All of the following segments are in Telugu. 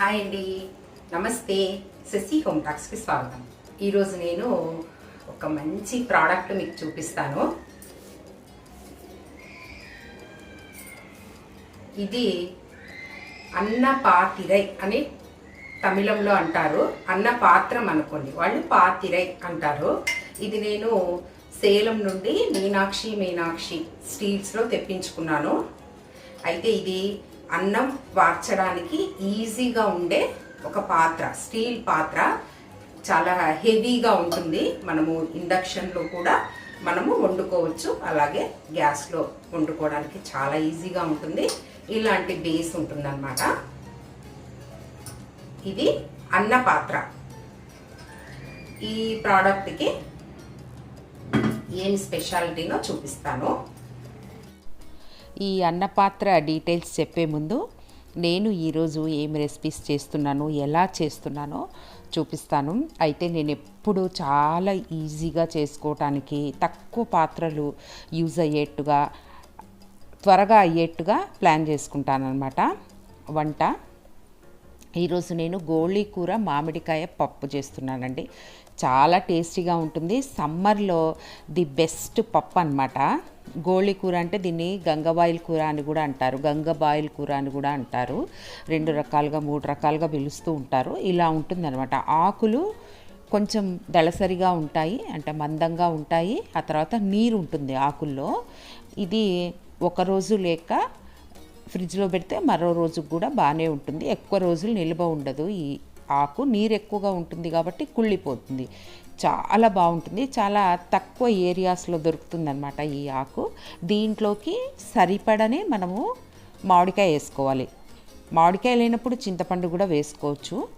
హాయ్ అండి. నమస్తే. శశి హోమ్ టాక్స్కి స్వాగతం. ఈరోజు నేను ఒక మంచి ప్రోడక్ట్ మీకు చూపిస్తాను. ఇది అన్న పాతిరై అని తమిళంలో అంటారు. అన్న పాత్రం అనుకోండి. వాళ్ళు పాతిరై అంటారు. ఇది నేను సేలం నుండి మీనాక్షి మీనాక్షి స్టీల్స్లో తెప్పించుకున్నాను. అయితే ఇది అన్నం వార్చడానికి ఈజీగా ఉండే ఒక పాత్ర స్టీల్ పాత్ర చాలా హెవీగా ఉంటుంది. మనము ఇండక్షన్లో కూడా మనము వండుకోవచ్చు. అలాగే గ్యాస్లో వండుకోవడానికి చాలా ఈజీగా ఉంటుంది. ఇలాంటి బేస్ ఉంటుందన్నమాట. ఇది అన్న పాత్ర. ఈ ప్రోడక్ట్కి ఏం స్పెషాలిటీనో చూపిస్తాను. ఈ అన్నపాత్ర డీటెయిల్స్ చెప్పే ముందు నేను ఈరోజు ఏం రెసిపీస్ చేస్తున్నాను ఎలా చేస్తున్నానో చూపిస్తాను. అయితే నేను ఎప్పుడు చాలా ఈజీగా చేసుకోవటానికి తక్కువ పాత్రలు యూజ్ అయ్యేట్టుగా త్వరగా అయ్యేట్టుగా ప్లాన్ చేసుకుంటాను అనమాట వంట. ఈరోజు నేను గోళీ కూర మామిడికాయ పప్పు చేస్తున్నానండి. చాలా టేస్టీగా ఉంటుంది. సమ్మర్లో ది బెస్ట్ పప్పు అనమాట గోళి కూర అంటే దీన్ని గంగబాయిల్ కూర అని కూడా అంటారు. గంగబాయిల్ కూర అని కూడా అంటారు. రెండు రకాలుగా మూడు రకాలుగా పిలుస్తూ ఉంటారు. ఇలా ఉంటుందన్నమాట. ఆకులు కొంచెం దళసరిగా ఉంటాయి అంటే మందంగా ఉంటాయి. ఆ తర్వాత నీరు ఉంటుంది ఆకుల్లో. ఇది ఒక రోజు లేక ఫ్రిడ్జ్లో పెడితే మరో రోజు కూడా బాగానే ఉంటుంది. ఎక్కువ రోజులు నిల్వ ఉండదు ఈ ఆకు నీరు ఎక్కువగా ఉంటుంది కాబట్టి కుళ్ళిపోతుంది. చాలా బాగుంటుంది. చాలా తక్కువ ఏరియాస్లో దొరుకుతుంది అనమాట ఈ ఆకు. దీంట్లోకి సరిపడనే మనము మామిడికాయ వేసుకోవాలి. మామిడికాయ లేనప్పుడు చింతపండు కూడా వేసుకోవచ్చు.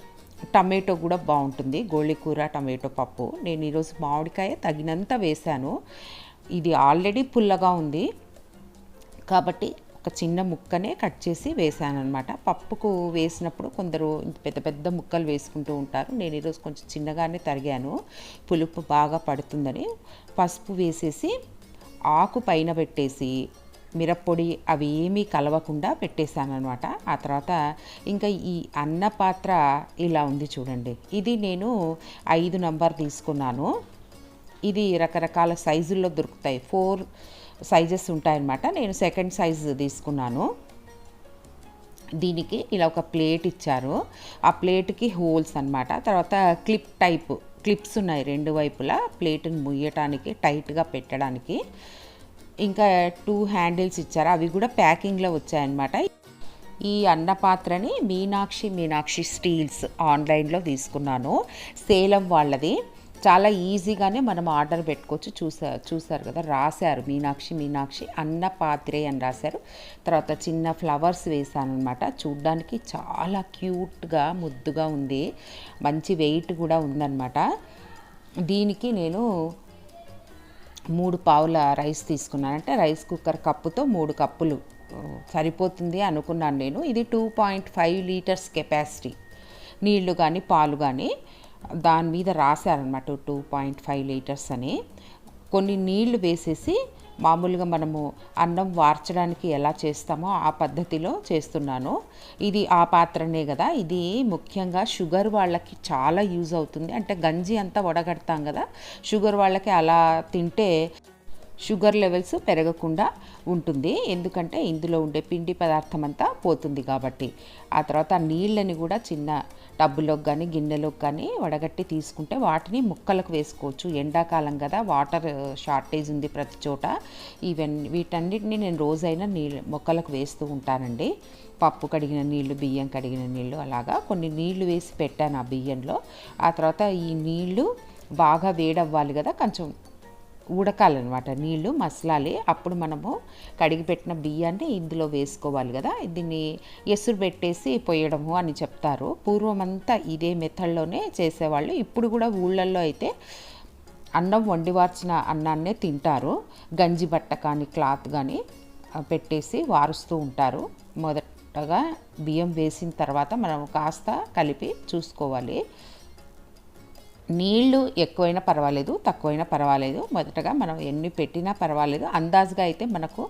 టమాటో కూడా బాగుంటుంది. గోళికూర టమాటో పప్పు. నేను ఈరోజు మామిడికాయ తగినంత వేశాను. ఇది ఆల్రెడీ పుల్లగా ఉంది. కాబట్టి ఒక చిన్న ముక్కనే కట్ చేసి వేసాను అనమాట పప్పుకు వేసినప్పుడు కొందరు పెద్ద పెద్ద ముక్కలు వేసుకుంటూ ఉంటారు. నేను ఈరోజు కొంచెం చిన్నగానే తరిగాను. పులుపు బాగా పడుతుందని పసుపు వేసేసి ఆకు పైన పెట్టేసి మిరప్పొడి అవి ఏమీ కలవకుండా పెట్టేశాను అనమాట ఆ తర్వాత ఇంకా ఈ అన్న పాత్ర ఇలా ఉంది చూడండి. ఇది నేను ఐదు నంబర్ తీసుకున్నాను. ఇది రకరకాల సైజుల్లో దొరుకుతాయి. ఫోర్ సైజెస్ ఉంటాయన్నమాట. నేను సెకండ్ సైజ్ తీసుకున్నాను. దీనికి ఇలా ఒక ప్లేట్ ఇచ్చారు. ఆ ప్లేట్కి హోల్స్ అనమాట తర్వాత క్లిప్ టైప్ క్లిప్స్ ఉన్నాయి రెండు వైపులా. ప్లేట్ని ముయ్యటానికి టైట్గా పెట్టడానికి. ఇంకా టూ హ్యాండిల్స్ ఇచ్చారు. అవి కూడా ప్యాకింగ్లో వచ్చాయన్నమాట. ఈ అన్నపాత్రని మీనాక్షి మీనాక్షి స్టీల్స్ ఆన్లైన్లో తీసుకున్నాను. సేలం వాళ్ళది. చాలా ఈజీగానే మనం ఆర్డర్ పెట్టుకోవచ్చు. చూసా చూసారు కదా రాశారు మీనాక్షి మీనాక్షి అన్న పాత్రే అని రాశారు. తర్వాత చిన్న ఫ్లవర్స్ వేసాను అనమాట చూడ్డానికి చాలా క్యూట్గా ముద్దుగా ఉంది. మంచి వెయిట్ కూడా ఉందన్నమాట. దీనికి నేను మూడు పావుల రైస్ తీసుకున్నాను. అంటే రైస్ కుక్కర్ కప్పుతో మూడు కప్పులు. సరిపోతుంది అనుకున్నాను నేను. ఇది two point five litres capacity. నీళ్ళు కానీ పాలు కానీ దాని మీద రాశారనమాట టూ పాయింట్ ఫైవ్ లీటర్స్ అని. కొన్ని నీళ్ళు వేసేసి మామూలుగా మనము అన్నం వార్చడానికి ఎలా చేస్తామో ఆ పద్ధతిలో చేస్తున్నాను. ఇది ఆ పాత్రనే కదా. ఇది ముఖ్యంగా షుగర్ వాళ్ళకి చాలా యూజ్ అవుతుంది. అంటే గంజి అంతా వడగడతాం కదా. షుగర్ వాళ్ళకి అలా తింటే షుగర్ లెవెల్స్ పెరగకుండా ఉంటుంది. ఎందుకంటే ఇందులో ఉండే పిండి పదార్థం అంతా పోతుంది కాబట్టి. ఆ తర్వాత నీళ్ళని కూడా చిన్న టబ్బులోకి కానీ గిన్నెలోకి కానీ వడగట్టి తీసుకుంటే వాటిని ముక్కలకు వేసుకోవచ్చు. ఎండాకాలం కదా వాటర్ షార్టేజ్ ఉంది ప్రతి చోట. ఈవెన్ వీటన్నిటిని నేను రోజైనా నీళ్ళు మొక్కలకు వేస్తూ ఉంటానండి. పప్పు కడిగిన నీళ్ళు బియ్యం కడిగిన నీళ్ళు అలాగా కొన్ని నీళ్ళు వేసి పెట్టాను ఆ బియ్యంలో. ఆ తర్వాత ఈ నీళ్ళు బాగా వేడవ్వాలి కదా కొంచెం ఉడకాలన్నమాట. నీళ్ళు మసలాలి అప్పుడు మనము కడిగి పెట్టిన బియ్యాన్ని ఇందులో వేసుకోవాలి కదా. దీన్ని ఎసురు పెట్టేసి పోయడము అని చెప్తారు. పూర్వం అంతా ఇదే మెథడ్లోనే చేసేవాళ్ళు. ఇప్పుడు కూడా ఊళ్ళల్లో అయితే అన్నం వండివార్చిన అన్నాన్నే తింటారు. గంజి బట్ట కానీ క్లాత్ కానీ పెట్టేసి వారుస్తూ ఉంటారు. మొదటగా బియ్యం వేసిన తర్వాత మనం కాస్త కలిపి చూసుకోవాలి. నీళ్ళు ఎక్కువైనా పర్వాలేదు తక్కువైనా పర్వాలేదు. మొదటగా మనం ఎన్ని పెట్టినా పర్వాలేదు. అందాజుగా అయితే మనకు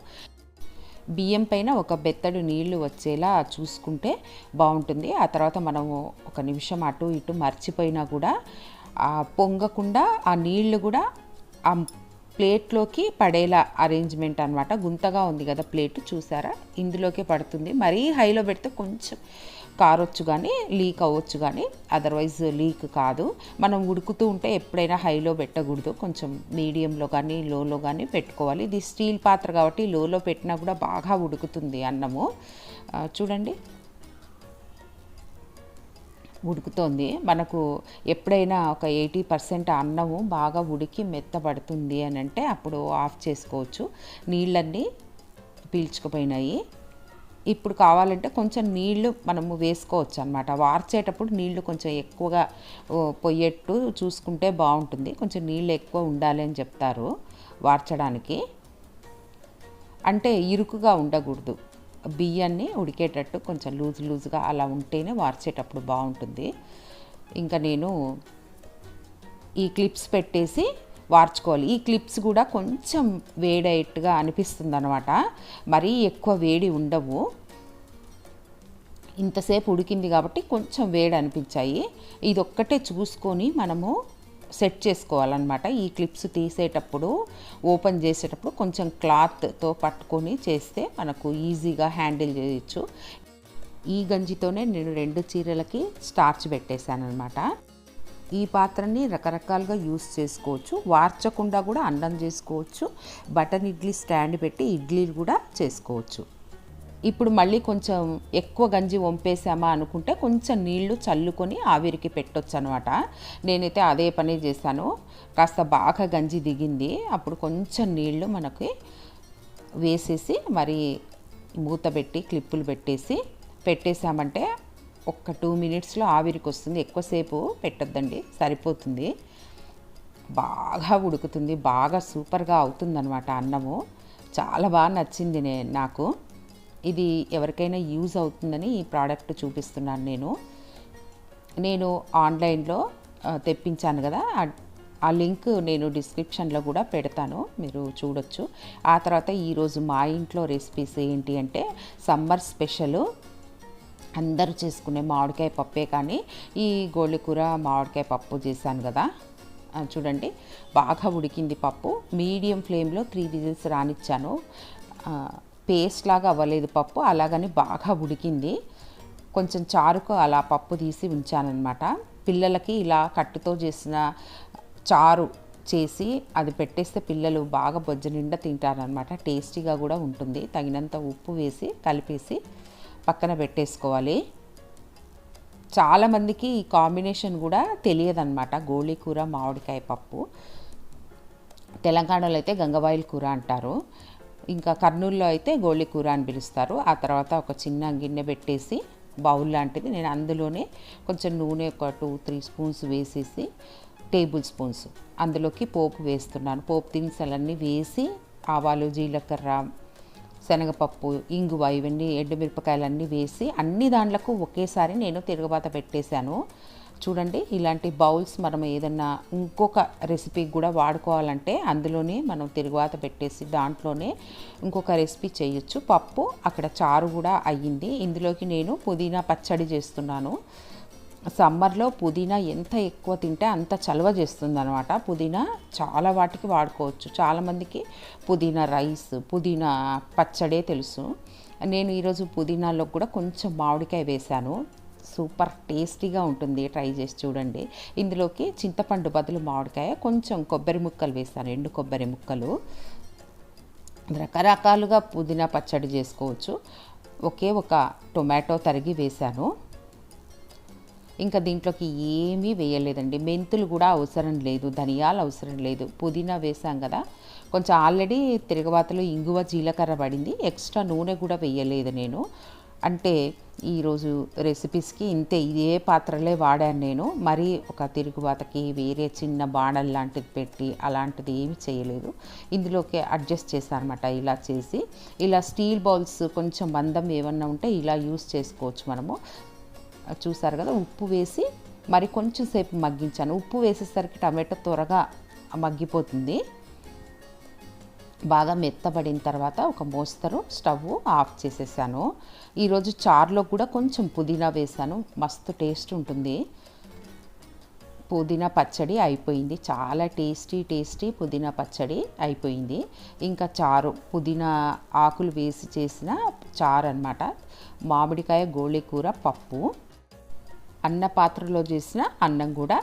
బియ్యం పైన ఒక బెత్తడు నీళ్ళు వచ్చేలా చూసుకుంటే బాగుంటుంది. ఆ తర్వాత మనము ఒక నిమిషం అటు ఇటు మర్చిపోయినా కూడా ఆ పొంగకుండా ఆ నీళ్ళు కూడా ఆ ప్లేట్లోకి పడేలా అరేంజ్మెంట్ అనమాట గుంతగా ఉంది కదా ప్లేట్ చూసారా? ఇందులోకే పడుతుంది. మరీ హైలో పెడితే కొంచెం కారొచ్చు కానీ లీక్ అవ్వచ్చు కానీ అదర్వైజ్ లీక్ కాదు. మనం ఉడుకుతూ ఉంటే ఎప్పుడైనా హైలో పెట్టకూడదు. కొంచెం మీడియంలో కానీ లోలో కానీ పెట్టుకోవాలి. ఇది స్టీల్ పాత్ర కాబట్టి లోలో పెట్టినా కూడా బాగా ఉడుకుతుంది అన్నము. చూడండి. ఉడుకుతోంది. మనకు ఎప్పుడైనా ఒక ఎయిటీ పర్సెంట్ అన్నము బాగా ఉడికి మెత్తబడుతుంది అని అంటే అప్పుడు ఆఫ్ చేసుకోవచ్చు. నీళ్ళన్నీ పీల్చుకుపోయినాయి. ఇప్పుడు కావాలంటే కొంచెం నీళ్ళు మనము వేసుకోవచ్చు అనమాట వార్చేటప్పుడు నీళ్ళు కొంచెం ఎక్కువగా పొయ్యేట్టు చూసుకుంటే బాగుంటుంది కొంచెం నీళ్ళు ఎక్కువ ఉండాలి అని చెప్తారు వార్చడానికి. అంటే ఇరుకుగా ఉండకూడదు. బియ్యాన్ని ఉడికేటట్టు కొంచెం లూజ్ లూజ్గా అలా ఉంటేనే వార్చేటప్పుడు బాగుంటుంది ఇంకా నేను ఈ క్లిప్స్ పెట్టేసి వార్చుకోవాలి. ఈ క్లిప్స్ కూడా కొంచెం వేడేట్టుగా అనిపిస్తుంది అనమాట మరీ ఎక్కువ వేడి ఉండవు. ఇంతసేపు ఉడికింది కాబట్టి కొంచెం వేడి అనిపించాయి. ఇది ఒక్కటే చూసుకొని మనము సెట్ చేసుకోవాలన్నమాట. ఈ క్లిప్స్ తీసేటప్పుడు ఓపెన్ చేసేటప్పుడు కొంచెం క్లాత్తో పట్టుకొని చేస్తే మనకు ఈజీగా హ్యాండిల్ చేయొచ్చు. ఈ గంజితోనే నేను రెండు చీరలకి స్టార్చ్ పెట్టేశాను అనమాట ఈ పాత్రని రకరకాలుగా యూస్ చేసుకోవచ్చు. వార్చకుండా కూడా అన్నం చేసుకోవచ్చు. బటన్ ఇడ్లీ స్టాండ్ పెట్టి ఇడ్లీలు కూడా చేసుకోవచ్చు. ఇప్పుడు మళ్ళీ కొంచెం ఎక్కువ గంజి వంపేసామా అనుకుంటే కొంచెం నీళ్ళు చల్లుకొని ఆవిరికి పెట్టొచ్చు అనమాట నేనైతే అదే పని చేశాను. కాస్త బాగా గంజి దిగింది. అప్పుడు కొంచెం నీళ్ళు మనకి వేసేసి మరి మూత పెట్టి క్లిప్పులు పెట్టేసి పెట్టేసామంటే ఒక్క టూ మినిట్స్లో ఆవిరికి వస్తుంది ఎక్కువసేపు పెట్టొద్దండి. సరిపోతుంది. బాగా ఉడుకుతుంది. బాగా సూపర్గా అవుతుందన్నమాట అన్నము. చాలా బాగా నచ్చింది నే నాకు. ఇది ఎవరికైనా యూజ్ అవుతుందని ఈ ప్రోడక్ట్ చూపిస్తున్నాను నేను. నేను ఆన్లైన్లో తెప్పించాను కదా. ఆ లింక్ నేను డిస్క్రిప్షన్లో కూడా పెడతాను. మీరు చూడొచ్చు. ఆ తర్వాత ఈరోజు మా ఇంట్లో రెసిపీస్ ఏంటి అంటే సమ్మర్ స్పెషల్ అందరూ చేసుకునే మామిడికాయ పప్పే కానీ ఈ గోళ్ళకూర మామిడికాయ పప్పు చేశాను కదా. చూడండి బాగా ఉడికింది పప్పు. మీడియం ఫ్లేమ్లో త్రీ విజిల్స్ రానిచ్చాను. పేస్ట్ లాగా అవ్వలేదు పప్పు అలాగని బాగా ఉడికింది. కొంచెం చారుకు అలా పప్పు తీసి ఉంచానన్నమాట. పిల్లలకి ఇలా కట్టుతో చేసిన చారు చేసి అది పెట్టేస్తే పిల్లలు బాగా బొజ్జ నిండా తింటారనమాట టేస్టీగా కూడా ఉంటుంది. తగినంత ఉప్పు వేసి కలిపేసి పక్కన పెట్టేసుకోవాలి. చాలామందికి ఈ కాంబినేషన్ కూడా తెలియదన్నమాట. గోళీ కూర మామిడికాయ పప్పు. తెలంగాణలో అయితే గంగవాయిల్ కూర అంటారు. ఇంకా కర్నూలులో అయితే గోళీ కూర అని పిలుస్తారు. ఆ తర్వాత ఒక చిన్న గిన్నె పెట్టేసి బౌల్ లాంటిది. నేను అందులోనే కొంచెం నూనె ఒక టూ త్రీ స్పూన్స్ వేసేసి టేబుల్ స్పూన్స్ అందులోకి పోపు వేస్తున్నాను. పోపు దినుసులన్నీ వేసి ఆవాలు జీలకర్ర శనగపప్పు ఇంగువ ఇవన్నీ ఎండుమిరపకాయలన్నీ వేసి అన్ని దాంట్లకు ఒకేసారి నేను తిరగబాత పెట్టేశాను. చూడండి ఇలాంటి బౌల్స్ మనం ఏదన్నా ఇంకొక రెసిపీ కూడా వాడుకోవాలంటే అందులోనే మనం తిరుగువాత పెట్టేసి దాంట్లోనే ఇంకొక రెసిపీ చేయొచ్చు. పప్పు అక్కడ చారు కూడా అయ్యింది. ఇందులోకి నేను పుదీనా పచ్చడి చేస్తున్నాను. సమ్మర్లో పుదీనా ఎంత ఎక్కువ తింటే అంత చలవ చేస్తుంది అనమాట పుదీనా చాలా వాటికి వాడుకోవచ్చు. చాలామందికి పుదీనా రైస్ పుదీనా పచ్చడే తెలుసు. నేను ఈరోజు పుదీనాలో కూడా కొంచెం మామిడికాయ వేశాను. సూపర్ టేస్టీగా ఉంటుంది. ట్రై చేసి చూడండి. ఇందులోకి చింతపండు బదులు మామిడికాయ కొంచెం కొబ్బరి ముక్కలు వేసాను ఎండు కొబ్బరి ముక్కలు. రకరకాలుగా పుదీనా పచ్చడి చేసుకోవచ్చు. ఒకే ఒక టొమాటో తరిగి వేశాను. ఇంకా దీంట్లోకి ఏమీ వేయలేదండి. మెంతులు కూడా అవసరం లేదు ధనియాలు అవసరం లేదు. పుదీనా వేసాం కదా కొంచెం ఆల్రెడీ తిరగబాతలో ఇంగువ జీలకర్ర పడింది ఎక్స్ట్రా నూనె కూడా వేయలేదు నేను. అంటే ఈరోజు రెసిపీస్కి ఇంతే ఇదే పాత్రలే వాడాను నేను. మరి ఒక తిరుగుబాతకి వేరే చిన్న బాణల్ లాంటిది పెట్టి అలాంటిది ఏమి చేయలేదు. ఇందులోకి అడ్జస్ట్ చేశాను అనమాట ఇలా చేసి. ఇలా స్టీల్ బౌల్స్ కొంచెం మందం ఏమన్నా ఉంటే ఇలా యూస్ చేసుకోవచ్చు మనము. చూసారు కదా ఉప్పు వేసి మరి కొంచెం సేపు మగ్గించాను. ఉప్పు వేసేసరికి టమాటో త్వరగా మగ్గిపోతుంది. బాగా మెత్తబడిన తర్వాత ఒక మోస్తరు స్టవ్ ఆఫ్ చేసేసాను. ఈరోజు చారులో కూడా కొంచెం పుదీనా వేసాను. మస్తు టేస్ట్ ఉంటుంది. పుదీనా పచ్చడి అయిపోయింది. చాలా టేస్టీ టేస్టీ పుదీనా పచ్చడి అయిపోయింది. ఇంకా చారు పుదీనా ఆకులు వేసి చేసిన చారు అనమాట మామిడికాయ గోళీ కూర పప్పు. అన్న పాత్రలో చేసిన అన్నం కూడా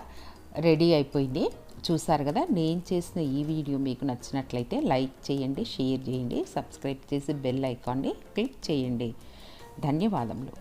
రెడీ అయిపోయింది. చూసారు కదా నేను చేసిన ఈ వీడియో మీకు నచ్చినట్లయితే లైక్ చేయండి షేర్ చేయండి సబ్స్క్రైబ్ చేసి బెల్ ఐకాన్ని క్లిక్ చేయండి. ధన్యవాదములు.